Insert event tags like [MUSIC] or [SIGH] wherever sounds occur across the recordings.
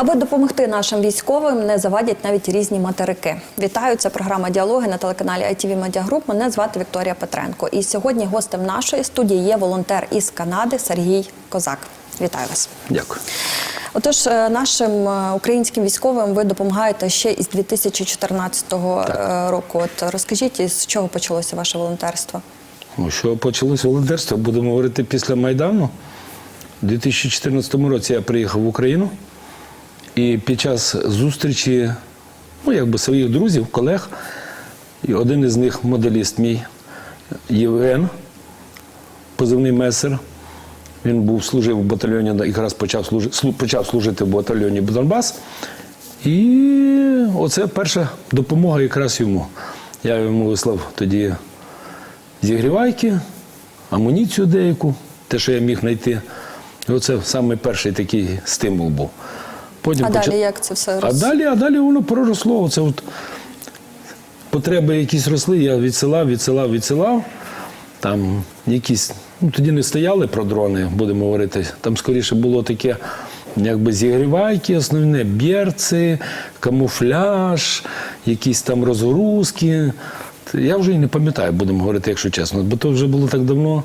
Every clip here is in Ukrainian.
Аби допомогти нашим військовим, не завадять навіть різні материки. Вітаю, це програма діалоги на телеканалі ITV Media Group. Мене звати Вікторія Петренко. І сьогодні гостем нашої студії є волонтер із Канади Сергій Козак. Вітаю вас. Дякую. Отож, е, нашим е, українським військовим ви допомагаєте ще із 2014 е, року. От розкажіть, з чого почалося ваше волонтерство? Ну, що почалось волонтерство, будемо говорити після Майдану. У 2014 році я приїхав в Україну і під час зустрічі ну, якби своїх друзів, колег, і один із них моделіст мій Євген, позивний месер. Він був служив в батальйоні, якраз почав служити, почав служити в батальйоні Донбас. І оце перша допомога якраз йому. Я йому вислав тоді зігрівайки, амуніцію деяку, те, що я міг знайти. І оце саме перший такий стимул був. Потім А поча- далі як це все а далі, а далі воно проросло. Оце от потреби якісь росли, я відсилав, відсилав, відсилав. Там якісь, ну тоді не стояли про дрони, будемо говорити. Там скоріше було таке, якби зігрівайки, основне, берці, камуфляж, якісь там розгрузки. Я вже і не пам'ятаю, будемо говорити, якщо чесно, бо то вже було так давно.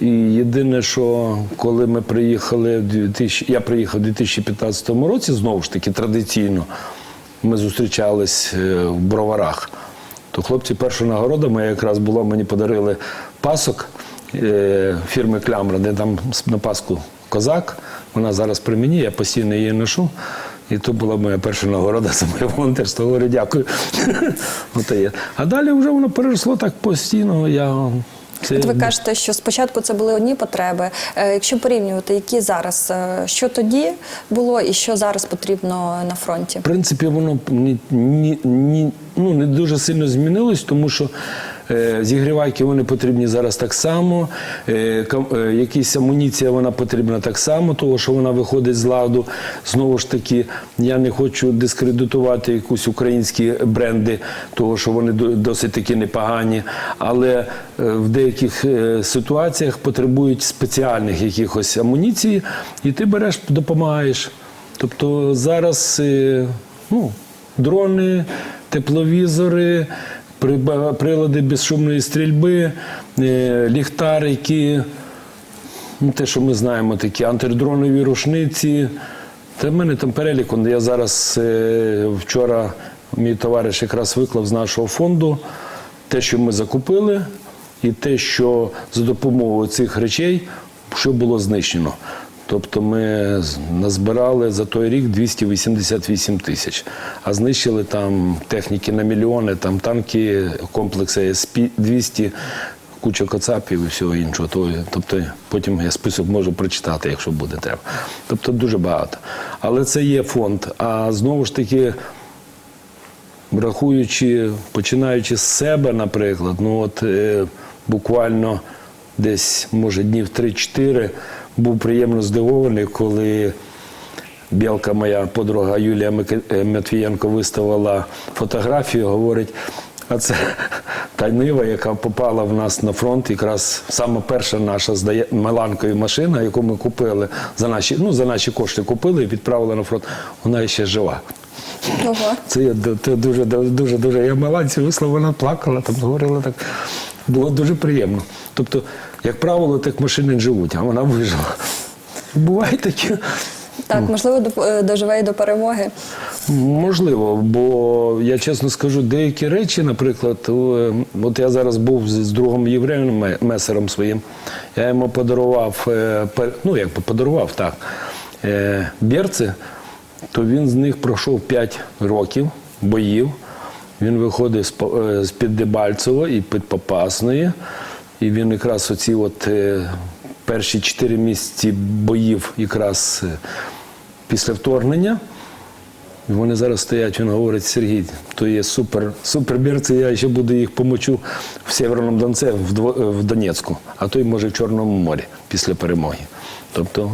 І єдине, що коли ми приїхали в 2000, я приїхав у 2015 році, знову ж таки традиційно, ми зустрічались е, в броварах. То хлопці, перша нагорода моя якраз була, мені подарили пасок е, фірми Клямра, де там на паску козак. Вона зараз при мені, я постійно її ношу. І то була моя перша нагорода за моє волонтерство. Говорю, дякую. [LAUGHS] А далі вже воно переросло так постійно. Це, От ви кажете, що спочатку це були одні потреби. Е, Якщо порівнювати, які зараз, е, що тоді було і що зараз потрібно на фронті? В принципі, воно ні, ні, ні, ну, не дуже сильно змінилось, тому що зігрівайки вони потрібні зараз так само. Е, е, якісь амуніція вона потрібна так само, тому що вона виходить з ладу. Знову ж таки, я не хочу дискредитувати якісь українські бренди, тому що вони досить таки непогані. Але е, в деяких е, ситуаціях потребують спеціальних якихось амуніцій, і ти береш, допомагаєш. Тобто зараз е, ну, дрони, тепловізори, прилади безшумної стрільби, е, ліхтарики, ну, те, що ми знаємо, такі антидронові рушниці. Та в мене там перелік. Я зараз е, вчора мій товариш якраз виклав з нашого фонду те, що ми закупили, і те, що за допомогою цих речей що було знищено. Тобто ми назбирали за той рік 288 тисяч, а знищили там техніки на мільйони, там танки, комплекси СП-200, куча коцапів і всього іншого. Тобто потім я список можу прочитати, якщо буде треба. Тобто дуже багато. Але це є фонд. А знову ж таки, Врахуючи, починаючи з себе, наприклад, ну от е, буквально десь, може, днів 3-4 був приємно здивований, коли білка моя подруга Юлія е, Матвієнко виставила фотографію, говорить, а це та нива, яка попала в нас на фронт, якраз саме перша наша здає Меланкою машина, яку ми купили за наші, ну, за наші кошти купили і відправили на фронт. Вона ще жива. Ого. Це я дуже, дуже, дуже. Я маланці вислав, вона плакала, там говорила так. Було дуже приємно. Тобто, як правило, так машини не живуть, а вона вижила. Буває таке. Так, можливо, доп- е, доживе і до перемоги. Можливо, бо я чесно скажу, деякі речі, наприклад, е, от я зараз був з другом євреєм месером своїм, я йому подарував, е, ну як би подарував так, берці, то він з них пройшов 5 років боїв. Він виходив з По- е, з-під Дебальцево і під Попасної. І він якраз оці от е, перші 4 місяці боїв якраз е, після вторгнення. Вони зараз стоять, він говорить, Сергій, то є супер, супер бірці, я ще буду їх помочу в Северному Донці, в, в Донецьку, а то й може в Чорному морі після перемоги. Тобто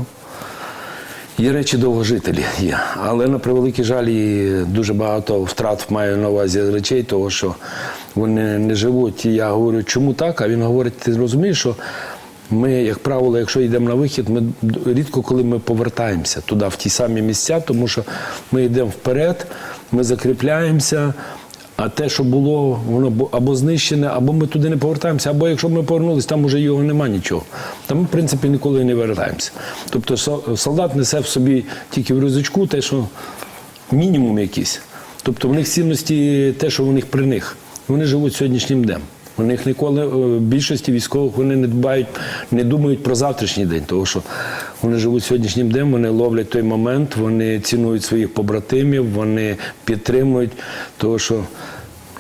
є речі довгожителі, є. Але на превеликий жаль, і дуже багато втрат маю на увазі речей, того що вони не живуть. І я говорю, чому так? А він говорить, ти розумієш, що Ми, як правило, якщо йдемо на вихід, ми рідко коли ми повертаємося туди, в ті самі місця, тому що ми йдемо вперед, ми закріпляємося. А те, що було, воно або знищене, або ми туди не повертаємося, або якщо ми повернулися, там вже його нема нічого. Там в принципі, ніколи не вертаємося. Тобто со- солдат несе в собі тільки в рюкзачку те, що мінімум якийсь. Тобто в них цінності те, що в них при них. Вони живуть сьогоднішнім днем. У них ніколи е, більшості військових вони не дбають, не думають про завтрашній день, тому що вони живуть сьогоднішнім днем, вони ловлять той момент, вони цінують своїх побратимів, вони підтримують, тому що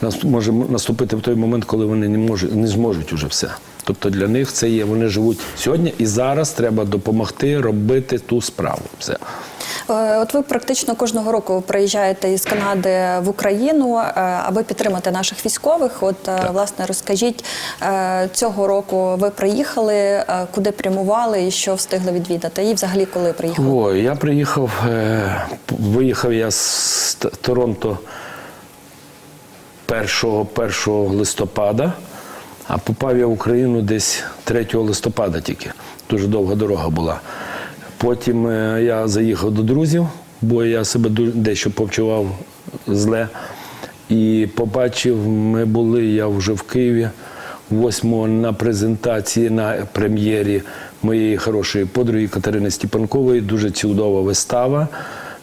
нас може наступити в той момент, коли вони не можуть, не зможуть уже все. Тобто для них це є, вони живуть сьогодні і зараз треба допомогти робити ту справу. Все. Е, От ви практично кожного року приїжджаєте із Канади в Україну, е, аби підтримати наших військових. От е, власне розкажіть цього року ви приїхали, куди прямували і що встигли відвідати, і взагалі коли приїхали? Ой, я приїхав, виїхав я з Торонто 1, 1 листопада, а попав я в Україну десь 3 листопада тільки. Дуже довга дорога була. Потім е, я заїхав до друзів, бо я себе дещо повчував зле. І побачив, ми були, я вже в Києві 8 на презентації на прем'єрі моєї хорошої подруги Катерини Степанкової. Дуже чудова вистава,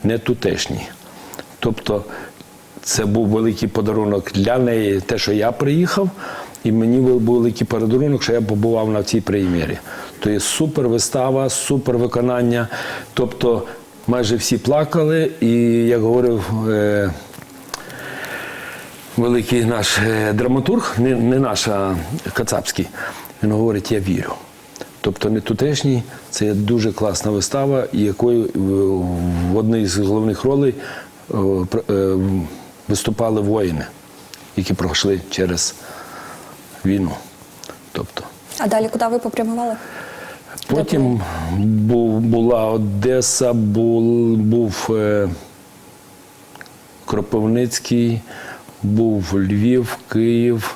не тутешній. Тобто це був великий подарунок для неї, те, що я приїхав, і мені був великий подарунок, що я побував на цій прем'єрі. Є супер вистава, супер виконання. Тобто майже всі плакали, і як говорив. Е- великий наш е, драматург, не, не наш, а Кацапський, він говорить, я вірю. Тобто не тутешній, це дуже класна вистава, якою в одній з головних ролей е, е, виступали воїни, які пройшли через війну. Тобто, А далі куди ви попрямували? Потім був, була Одеса, був, був е, Кропивницький, був Львів, Київ.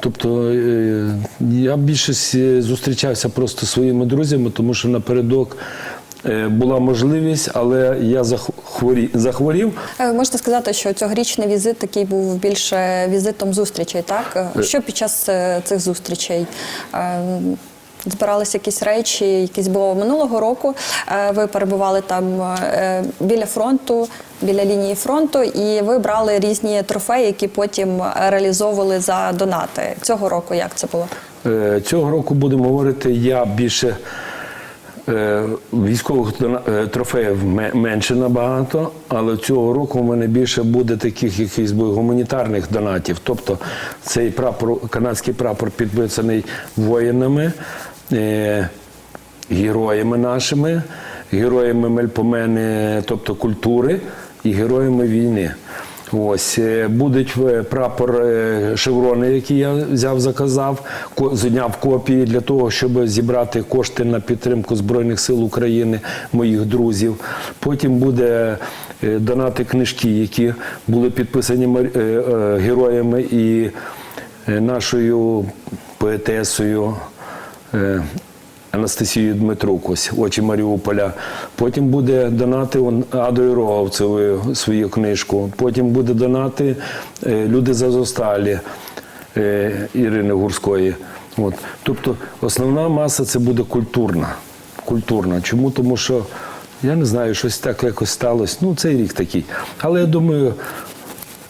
Тобто е, я більшість е, зустрічався просто зі своїми друзями, тому що напередок була можливість, але я захворі- захворів. Е, Можете сказати, що цьогорічний візит такий був більше візитом зустрічей, так? Е, Що під час е, цих зустрічей? Е, Збиралися якісь речі, якісь було минулого року. е, Ви перебували там е, біля фронту, біля лінії фронту, і ви брали різні трофеї, які потім реалізовували за донати. Цього року як це було? Е, Цього року будемо говорити, я більше е, військових дона- е, трофеїв менше набагато, але цього року в мене більше буде таких якихось гуманітарних донатів. Тобто цей прапор, канадський прапор підписаний воїнами, е, героями нашими, героями Мельпомени, тобто культури і героями війни. Ось е, будуть е, прапор е, шеврони, який я взяв, заказав, зняв копії для того, щоб зібрати кошти на підтримку Збройних сил України, моїх друзів. Потім буде донати книжки, які були підписані героями і нашою поетесою. Е, Анастасією Дмитрукось, очі Маріуполя. Потім буде донати он, Адою Роговцевою свою книжку. Потім буде донати е, Люди з Азосталі е, Ірини Гурської. От. Тобто основна маса це буде культурна. культурна. Чому? Тому що я не знаю, щось так якось сталося. Ну, цей рік такий. Але я думаю,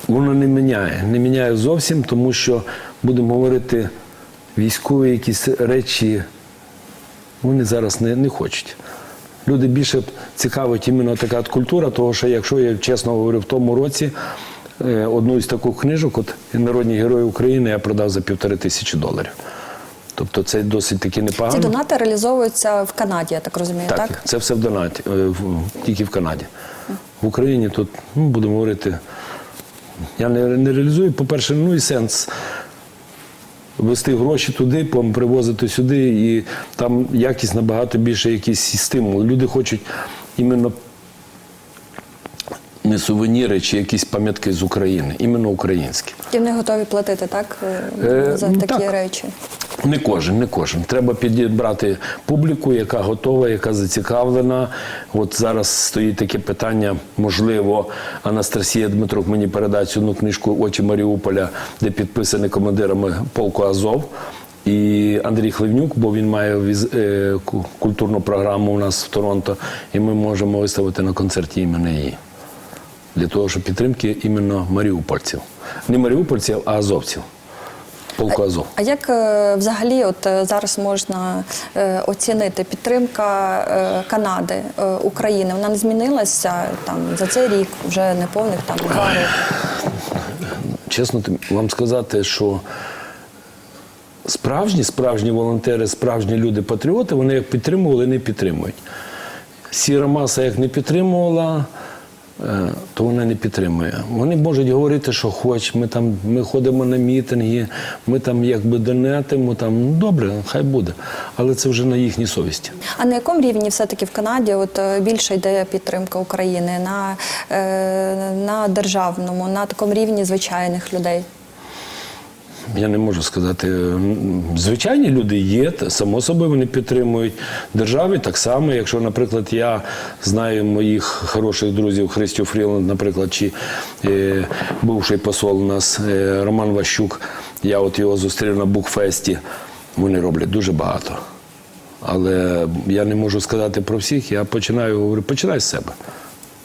воно не міняє. Не міняє зовсім, тому що будемо говорити, військові якісь речі вони зараз не, не хочуть. Люди більше цікавить іменно така от культура, тому що, якщо я чесно говорю, в тому році е, одну із таких книжок, от Народні герої України, я продав за півтори тисячі доларів. Тобто це досить таки непогано. Ці донати реалізовуються в Канаді, я так розумію, так? Так, це все в донаті, е, в- тільки в Канаді. В Україні тут, ну, будемо говорити, я не, не реалізую, по-перше, ну і сенс вести гроші туди, привозити сюди, і там якість набагато більше якийсь стимул. Люди хочуть іменно не сувеніри чи якісь пам'ятки з України, іменно українські. І вони готові платити, так? е, Е, За ну, такі так. речі. Не кожен, не кожен. Треба підібрати публіку, яка готова, яка зацікавлена. От зараз стоїть таке питання. Можливо, Анастасія Дмитрук мені передасть одну книжку Очі Маріуполя, де підписані командирами полку Азов. І Андрій Хливнюк, бо він має віз- е, культурну програму у нас в Торонто, і ми можемо виставити на концерті імені її. Для того, щоб підтримки іменно маріупольців. Не маріупольців, а азовців. Полку Азов. А як е, взагалі от е, зараз можна е, оцінити підтримка Канади України? Вона не змінилася там за цей рік, вже неповних там два роки. чесно вам сказати, що справжні, справжні волонтери, справжні люди-патріоти, вони як підтримували, не підтримують. Сіра маса як не підтримувала, то вона не підтримує. Вони можуть говорити, що хоч, ми там ми ходимо на мітинги, ми там якби донетимо, там ну добре, хай буде. Але це вже на їхній совісті. А на якому рівні все-таки в Канаді от е, більше йде підтримка України на, е, на державному, на такому рівні звичайних людей? Я не можу сказати. Звичайні люди є, само собою вони підтримують держави. Так само, якщо, наприклад, я знаю моїх хороших друзів Христю Фріланд, наприклад, чи е, бувший посол у нас е, Роман Ващук, я от його зустрів на Букфесті. Вони роблять дуже багато. Але я не можу сказати про всіх. Я починаю говорити, починай з себе.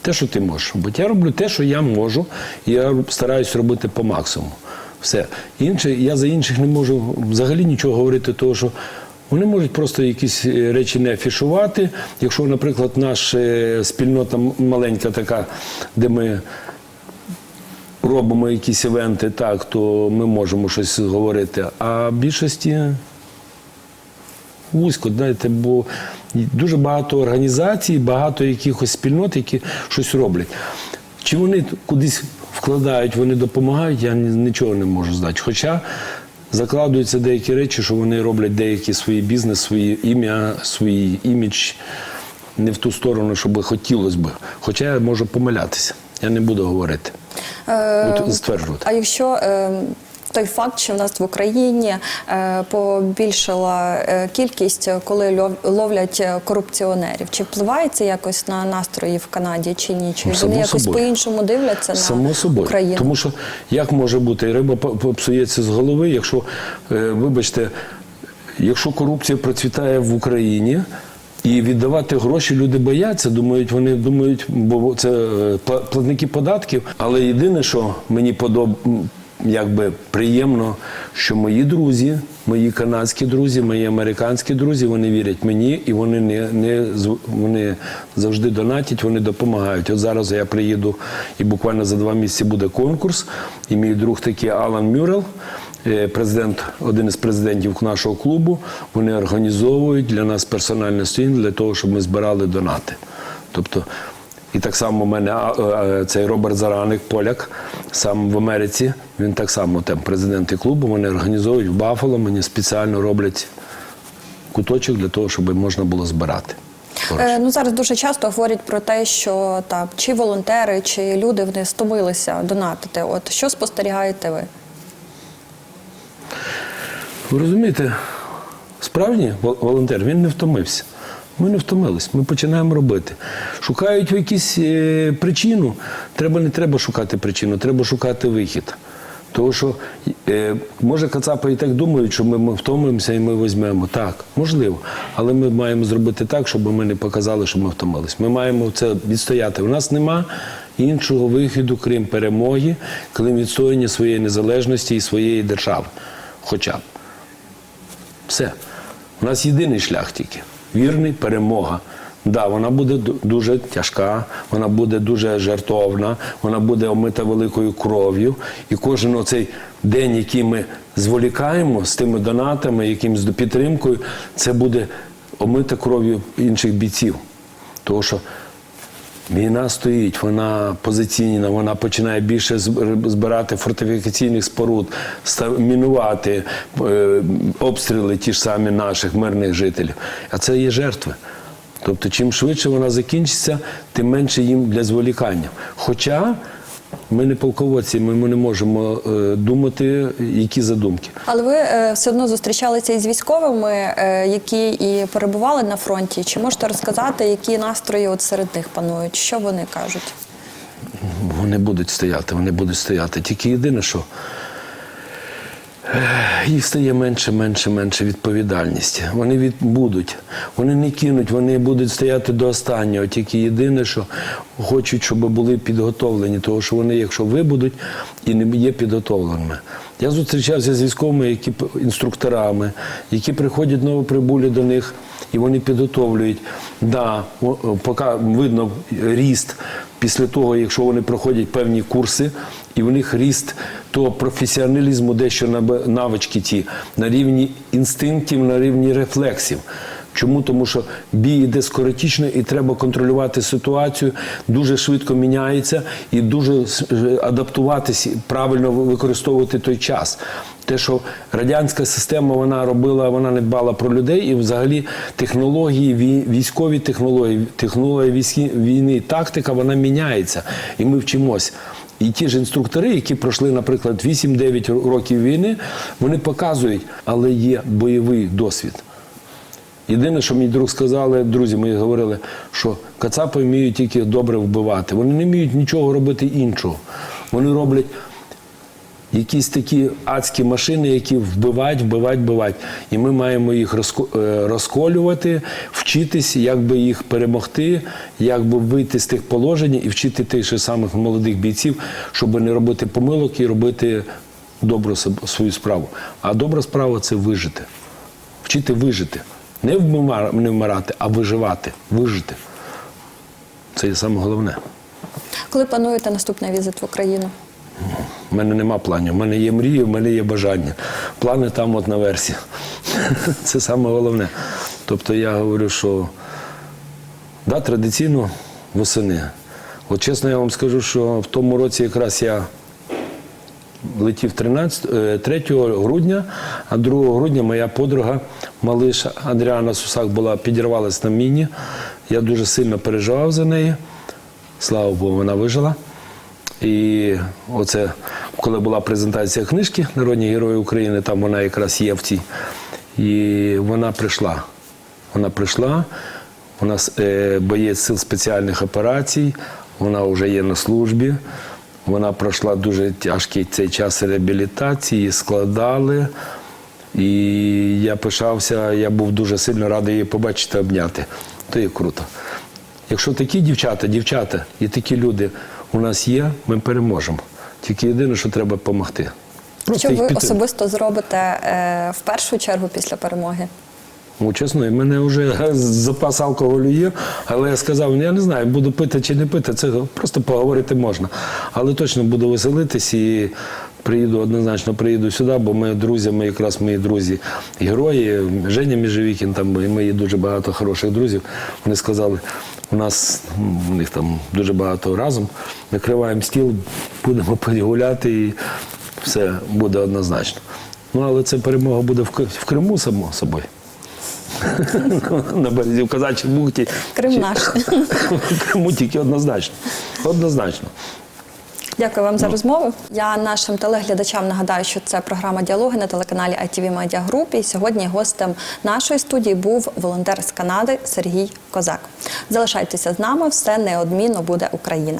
Те, що ти можеш. Бо я роблю те, що я можу, і я стараюсь робити по максимуму. Все. Інше, я за інших не можу взагалі нічого говорити, тому що вони можуть просто якісь е, речі не афішувати. Якщо, наприклад, наша е, спільнота маленька така, де ми робимо якісь івенти, так, то ми можемо щось говорити. А в більшості вузько, знаєте, бо дуже багато організацій, багато якихось спільнот, які щось роблять. Чи вони кудись вкладають, вони допомагають, я нічого не можу знати. Хоча закладуються деякі речі, що вони роблять деякі свої бізнес, свої ім'я, свій імідж не в ту сторону, що би хотілося б. Хоча я можу помилятися. Я не буду говорити. Е, От стверджувати. А якщо е, той факт, що в нас в Україні е, побільшила е, кількість, коли лов- ловлять е, корупціонерів, чи впливає це якось на настрої в Канаді чи ні? Чи Ну, вони якось по-іншому дивляться на Само собою. Україну? Тому що як може бути, риба псується з голови, якщо, вибачте, якщо корупція процвітає в Україні. І віддавати гроші люди бояться, думають, вони думають, бо це платники податків. Але єдине, що мені подоб... якби приємно, що мої друзі, мої канадські друзі, мої американські друзі, вони вірять мені і вони не, не вони завжди донатять, вони допомагають. От зараз я приїду і буквально за два місяці буде конкурс. І мій друг такий Алан Мюррел, е, президент, один із президентів нашого клубу. Вони організовують для нас персональне стоїн для того, щоб ми збирали донати. Тобто, і так само у мене е, цей Роберт Зараник, поляк, сам в Америці. Він так само там президенти клубу. Вони організовують в Баффало, мені спеціально роблять куточок для того, щоб можна було збирати. Е, ну зараз дуже часто говорять про те, що там чи волонтери, чи люди вони стомилися донатити. От що спостерігаєте ви? Ви розумієте, справжній волонтер він не втомився. Ми не втомились, ми починаємо робити. Шукають якісь е, причину. Треба не треба шукати причину, треба шукати вихід. Тому що, е, може, кацапи і так думають, що ми, ми втомимося і ми візьмемо. Так, можливо. Але ми маємо зробити так, щоб ми не показали, що ми втомились. Ми маємо це відстояти. У нас нема іншого виходу, крім перемоги, крім відстояння своєї незалежності і своєї держави. Хоча б. Все. У нас єдиний шлях тільки вірний перемога. Да, вона буде дуже тяжка, вона буде дуже жертовна, вона буде омита великою кров'ю. І кожен оцей день, який ми зволікаємо з тими донатами, якимось підтримкою, це буде омита кров'ю інших бійців. Тому що Війна стоїть, вона позиційна, вона починає більше збирати фортифікаційних споруд, мінувати е, обстріли ті ж самі наших мирних жителів. А це є жертви. Тобто, чим швидше вона закінчиться, тим менше їм для зволікання. Хоча Ми не полководці, ми, ми не можемо е, думати, які задумки. Але ви е, все одно зустрічалися із військовими, е, які і перебували на фронті. Чи можете розказати, які настрої от серед них панують? Що вони кажуть? Вони будуть стояти, вони будуть стояти. Тільки єдине, що їх стає менше, менше, менше відповідальність. Вони від, будуть, вони не кинуть, вони будуть стояти до останнього. Тільки єдине, що хочуть, щоб були підготовлені, тому що вони, якщо вибудуть і не є підготовленими. Я зустрічався з військовими, які інструкторами, які приходять новоприбулі до них. І вони підготовлюють. Да, поки видно ріст після того, якщо вони проходять певні курси, і в них ріст того професіоналізму, дещо навички ті на рівні інстинктів, на рівні рефлексів. Чому? Тому що бій йде скоротічно і треба контролювати ситуацію, дуже швидко міняється і дуже е, адаптуватись, правильно використовувати той час. Те, що радянська система вона робила, вона не дбала про людей, і взагалі технології, військові технології, технології війни, тактика, вона міняється. І ми вчимось. І ті ж інструктори, які пройшли, наприклад, 8-9 років війни, вони показують, але є бойовий досвід. Єдине, що мій друг сказали, друзі мої говорили, що кацапи вміють тільки добре вбивати. Вони не вміють нічого робити іншого. Вони роблять якісь такі адські машини, які вбивають, вбивають, вбивають. І ми маємо їх е, розколювати, вчитись, як би їх перемогти, як би вийти з тих положень і вчити тих же самих молодих бійців, щоб не робити помилок і робити добру свою справу. А добра справа це вижити. Вчити вижити. Не вмира- не вмирати, а виживати, вижити. Це є саме головне. Коли плануєте наступний візит в Україну? У мене нема планів. У мене є мрії, в мене є бажання. Плани там от на версі. [LAUGHS] Це саме головне. Тобто я говорю, що да, традиційно восени. От чесно, я вам скажу, що в тому році якраз я летів 13, е, 3 грудня, а 2 грудня моя подруга малиша Адріана Сусак була підірвалась на міні. Я дуже сильно переживав за неї. Слава Богу, вона вижила. І оце, коли була презентація книжки Народні герої України, там вона якраз є в цій. І вона прийшла. Вона прийшла, вона е, боєць сил спеціальних операцій, вона вже є на службі. Вона пройшла дуже тяжкий цей час реабілітації, складали. І я пишався, я був дуже сильно радий її побачити, обняти. То є круто. Якщо такі дівчата, дівчата і такі люди у нас є, ми переможемо. Тільки єдине, що треба допомогти. Що ви особисто зробите е, в першу чергу після перемоги? Ну, чесно, в мене вже запас алкоголю є, але я сказав, я не знаю, буду пити чи не пити, це просто поговорити можна. Але точно буду веселитись і приїду однозначно приїду сюди, бо ми друзі, ми якраз мої друзі герої. Женя Міжевікін, там і мої дуже багато хороших друзів. Вони сказали, у нас у них там дуже багато разом. Накриваємо стіл, будемо гуляти і все буде однозначно. Ну, але це перемога буде в Криму, само собою. На березі в Казачій бухті. Крим наш. [LAUGHS] Криму тільки однозначно. Однозначно. Дякую вам за розмову. Я нашим телеглядачам нагадаю, що це програма діалоги на телеканалі ITV Media Group. І сьогодні гостем нашої студії був волонтер з Канади Сергій Козак. Залишайтеся з нами, все неодмінно буде Україна.